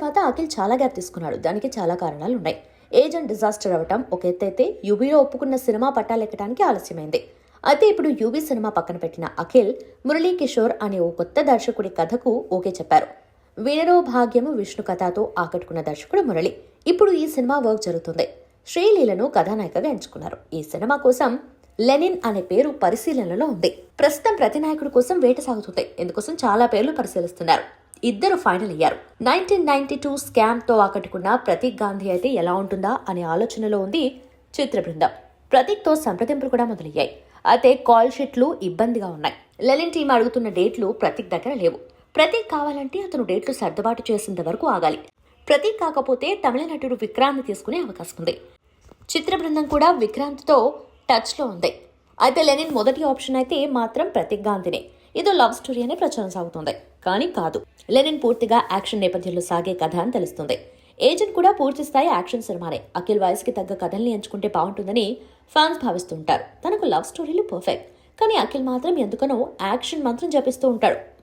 తర్వాత అఖిల్ చాలా గ్యాప్ తీసుకున్నాడు. దానికి చాలా కారణాలు ఉన్నాయి. ఏజెంట్ డిజాస్టర్ అవ్వటం ఒక ఎత్తైతే యుబీలో ఒప్పుకున్న సినిమా పట్టాలెక్కడానికి ఆలస్యమైంది. అయితే ఇప్పుడు యూబీ సినిమా పక్కన పెట్టిన అఖిల్ మురళీ కిషోర్ అనే ఓ కొత్త దర్శకుడి కథకు ఓకే చెప్పారు. వీణరో భాగ్యము విష్ణు కథతో ఆకట్టుకున్న దర్శకుడు మురళి. ఇప్పుడు ఈ సినిమా వర్క్ జరుగుతుంది. శ్రీలీలను కథానాయికగా ఎంచుకున్నారు. ఈ సినిమా కోసం లెనిన్ అనే పేరు పరిశీలనలో ఉంది. ప్రస్తుతం ప్రతి నాయకుడి కోసం వేట సాగుతుంది. ఇందుకోసం చాలా పేర్లు పరిశీలిస్తున్నారు. ఇద్దరు ఫైనల్ అయ్యారు. నైన్టీన్ నైన్టీ టూ స్కామ్తో ఆకట్టుకున్న ప్రతీక్ గాంధీ అయితే ఎలా ఉంటుందా అనే ఆలోచనలో ఉంది చిత్ర బృందం ప్రతీక్తో సంప్రదింపులు కూడా మొదలయ్యాయి. అయితే కాల్ షీట్లు ఇబ్బందిగా ఉన్నాయి. లెనిన్ టీం అడుగుతున్న డేట్లు ప్రతీక్ దగ్గర లేవు. ప్రతీక్ కావాలంటే అతను డేట్లు సర్దుబాటు చేసేంత వరకు ఆగాలి. ప్రతీక్ కాకపోతే తమిళ నటుడు విక్రాంత్ తీసుకునే అవకాశం ఉంది. చిత్ర బృందం కూడా విక్రాంత్తో టచ్లో ఉంది. అయితే లెనిన్ మొదటి ఆప్షన్ అయితే మాత్రం ప్రతీక్ గాంధీనే. ఇదో లవ్ స్టోరీ అనే ప్రచారం సాగుతుంది. కానీ కాదు. లెనిన్ పూర్తిగా యాక్షన్ నేపథ్యంలో సాగే కథ అని తెలుస్తుంది. ఏజెంట్ కూడా పూర్తి స్థాయి యాక్షన్ సినిమానే. అఖిల్ వయసుకి తగ్గ కథల్ని ఎంచుకుంటే బాగుంటుందని ఫ్యాన్స్ భావిస్తుంటారు. తనకు లవ్ స్టోరీలు పర్ఫెక్ట్. కానీ అఖిల్ మాత్రం ఎందుకనో యాక్షన్ మంత్రం జపిస్తూ ఉంటాడు.